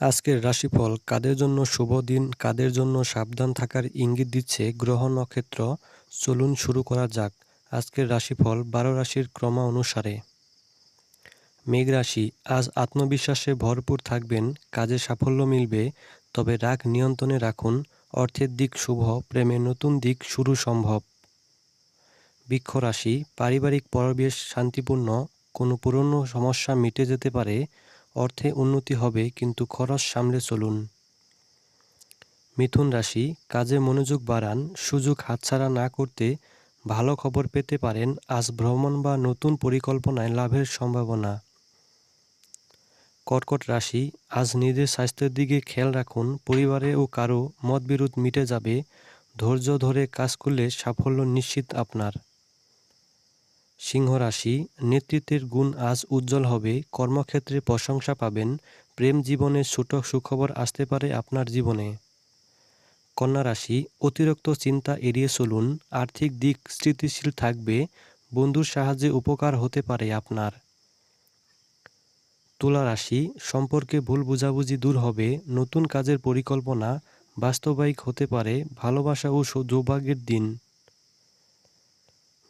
আজকের রাশিফল, কাদের জন্য শুভ দিন, কাদের জন্য সাবধান থাকার ইঙ্গিত দিচ্ছে গ্রহ নক্ষত্র? চলুন শুরু করা যাক আজকের রাশিফল বারো রাশির ক্রমা অনুসারে। মেঘ রাশি, আজ আত্মবিশ্বাসে ভরপুর থাকবেন, কাজে সাফল্য মিলবে, তবে রাগ নিয়ন্ত্রণে রাখুন, অর্থের দিক শুভ, প্রেমে নতুন দিক শুরু সম্ভব। বৃক্ষ রাশি, পারিবারিক পরিবেশ শান্তিপূর্ণ, কোনো পুরনো সমস্যা মিটে যেতে পারে অর্থে উন্নতি হবে, কিন্তু খরচ সামলে চলুন। মিথুন রাশি, কাজে মনোযোগ বাড়ান, সুযোগ হাতছাড়া না করতে ভালো খবর পেতে পারেন, আজ ভ্রমণ বা নতুন পরিকল্পনায় লাভের সম্ভাবনা। কর্কট রাশি, আজ নিজের স্বাস্থ্যের দিকে খেয়াল রাখুন, পরিবারে ও কারও মতবিরোধ মিটে যাবে, ধৈর্য ধরে কাজ করলে সাফল্য নিশ্চিত আপনার। সিংহ রাশি নেতৃত্বের গুণ আজ উজ্জ্বল হবে, কর্মক্ষেত্রে প্রশংসা পাবেন, প্রেম জীবনে ছোট সুখবর আসতে পারে আপনার জীবনে। কন্যা রাশি, অতিরিক্ত চিন্তা এড়িয়ে চলুন, আর্থিক দিক স্থিতিশীল থাকবে, বন্ধুর সাহায্যে উপকার হতে পারে আপনার। তুলা রাশি, সম্পর্কে ভুল বুঝাবুঝি দূর হবে, নতুন কাজের পরিকল্পনা বাস্তবায়িক হতে পারে, ভালোবাসা ও সৌভাগ্যের দিন।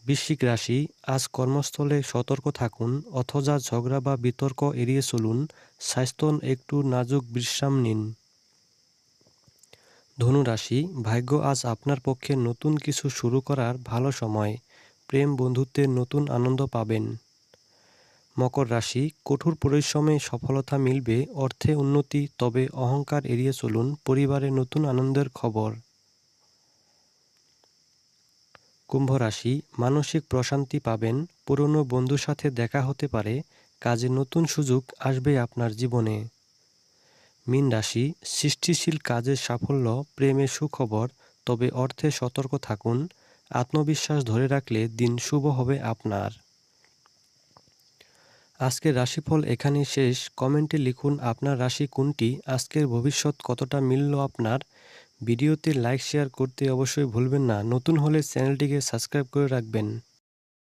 বৃশ্চিক রাশি, আজ কর্মস্থলে সতর্ক থাকুন, অথবা ঝগড়া বা বিতর্ক এড়িয়ে চলুন স্বাস্থ্য একটু নাজুক বিশ্রাম নিন। ধনু রাশি, ভাগ্য আজ আপনার পক্ষে নতুন কিছু শুরু করার ভালো সময়, প্রেম বন্ধুত্বের নতুন আনন্দ পাবেন। মকর রাশি, কঠোর পরিশ্রমে সফলতা মিলবে, অর্থে উন্নতি, তবে অহংকার এড়িয়ে চলুন, পরিবারে নতুন আনন্দের খবর। কুম্ভ রাশি মানসিক প্রশান্তি পাবেন, পুরনো বন্ধুর সাথে দেখা হতে পারে, কাজে নতুন সুযোগ আসবে আপনার জীবনে। মীন রাশি, সৃষ্টিশীল কাজের সাফল্য, প্রেমে সুখবর, তবে অর্থে সতর্ক থাকুন, আত্মবিশ্বাস ধরে রাখলে দিন শুভ হবে আপনার। আজকের রাশিফল এখানে শেষ, কমেন্টে লিখুন আপনার রাশি কোনটি, আজকের ভবিষ্যৎ কতটা মিলল আপনার ভিডিওতে লাইক শেয়ার করতে অবশ্যই ভুলবেন না। নতুন হলে চ্যানেলটিকে সাবস্ক্রাইব করে রাখবেন।